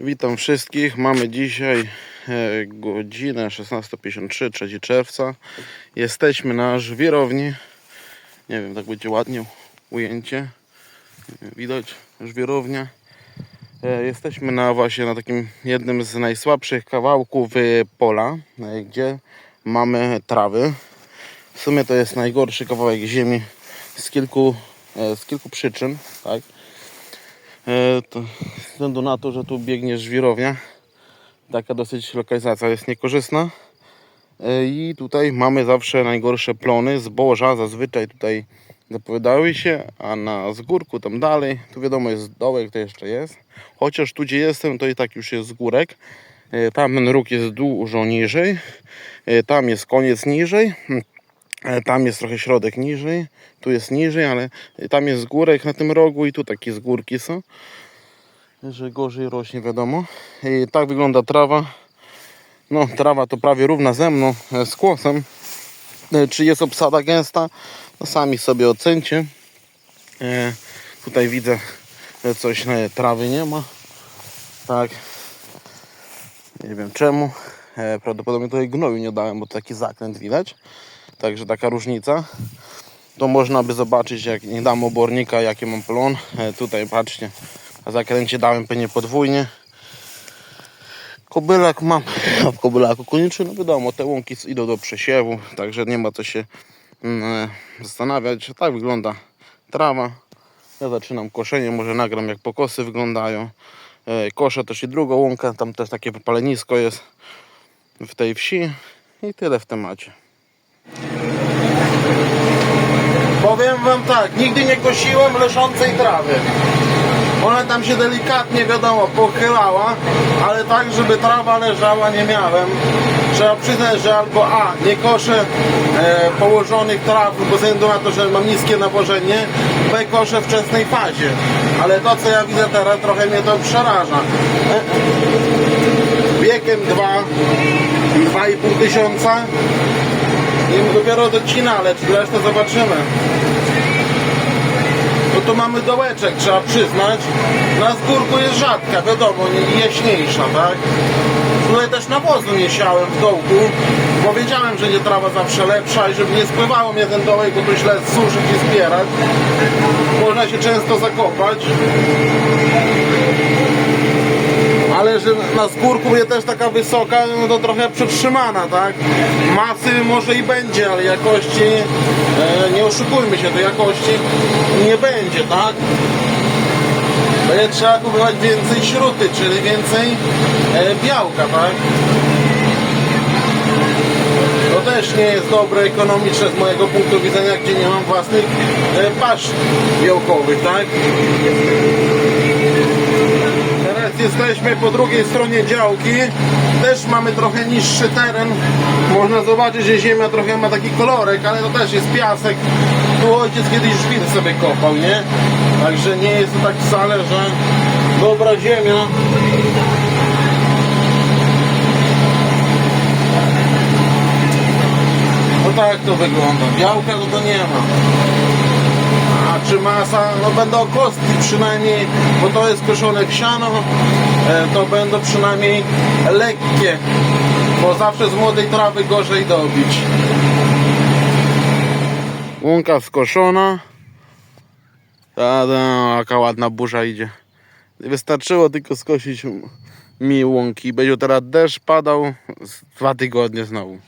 Witam wszystkich. Mamy dzisiaj e, godzinę 16.53, 3 czerwca. Jesteśmy na żwirowni. Nie wiem, tak będzie ładnie ujęcie. Widać żwirownia. E, Jesteśmy na właśnie na takim jednym z najsłabszych kawałków e, pola, gdzie mamy trawy. W sumie to jest najgorszy kawałek ziemi z kilku, z kilku przyczyn, tak? E, to ze względu na to, że tu biegnie żwirownia, taka dosyć lokalizacja jest niekorzystna. E, I tutaj mamy zawsze najgorsze plony, zboża zazwyczaj tutaj zapowiadały się, a na zgórku tam dalej, tu wiadomo jest dołek, to jeszcze jest. Chociaż tu gdzie jestem, to i tak już jest zgórek. E, Tam ten róg jest dużo niżej, tam jest koniec niżej. E, Tam jest trochę środek niżej, tu jest niżej, ale tam jest górek na tym rogu i tu takie z górki są. Że gorzej rośnie, wiadomo. I tak wygląda trawa. No, trawa to prawie równa ze mną, e, z kłosem. E, Czy jest obsada gęsta? No sami sobie ocencie. E, Tutaj widzę, że coś e, trawy nie ma. Tak. Nie wiem czemu. E, Prawdopodobnie tutaj gnoju nie dałem, bo to taki zakręt widać. Także taka różnica. To można by zobaczyć, jak nie dam obornika, jaki mam plon. E, tutaj patrzcie, na zakręcie dałem pewnie podwójnie. Kobylak mam, a w kobylaku koniecznie, no wiadomo, te łąki idą do przesiewu, także nie ma co się mm, e, zastanawiać, tak wygląda trawa. Ja zaczynam koszenie, może nagram jak pokosy wyglądają. E, Koszę też i drugą łąkę, tam też takie palenisko jest w tej wsi i tyle w temacie. Wam tak, nigdy nie kosiłem leżącej trawy. Ona tam się delikatnie, wiadomo, pochylała, ale tak, żeby trawa leżała, nie miałem. Trzeba przyznać, że albo A, nie koszę e, położonych traw, bo ze względu na to, że mam niskie nawożenie, B, koszę wczesnej fazie. Ale to, co ja widzę teraz, trochę mnie to przeraża. E, wiekiem 2, 2,5 tysiąca i dopiero docina, ale czy resztę zobaczymy. No to mamy dołeczek, trzeba przyznać. Na zgórku jest rzadka, wiadomo, nie jaśniejsza, tak? Tutaj też nawozu nie siałem w dołku, bo wiedziałem, że nie trawa zawsze lepsza i żeby nie spływało mnie ten dołek, bo tu źle suszyć i zbierać. Można się często zakopać. Ale że na skórku jest też taka wysoka, no to trochę przytrzymana, tak? Masy może i będzie, ale jakości, e, nie oszukujmy się, to jakości nie będzie, tak? Będzie trzeba kupować więcej śruty, czyli więcej e, białka, tak? To też nie jest dobre ekonomiczne z mojego punktu widzenia, gdzie nie mam własnych e, pasz białkowych, tak? Jesteśmy po drugiej stronie działki. Też mamy trochę niższy teren. Można zobaczyć, że ziemia trochę ma taki kolorek, ale to też jest piasek. Tu ojciec kiedyś żwir sobie kopał, nie? Także nie jest to tak wcale, że dobra ziemia. No tak to wygląda. Białka to, to nie ma. Czy masa, no będą kostki przynajmniej, bo to jest koszone w siano, e, to będą przynajmniej lekkie, bo zawsze z młodej trawy gorzej dobić. Łąka skoszona. Tada, jaka ładna burza idzie. Wystarczyło tylko skosić mi łąki. Będzie teraz deszcz padał dwa tygodnie znowu.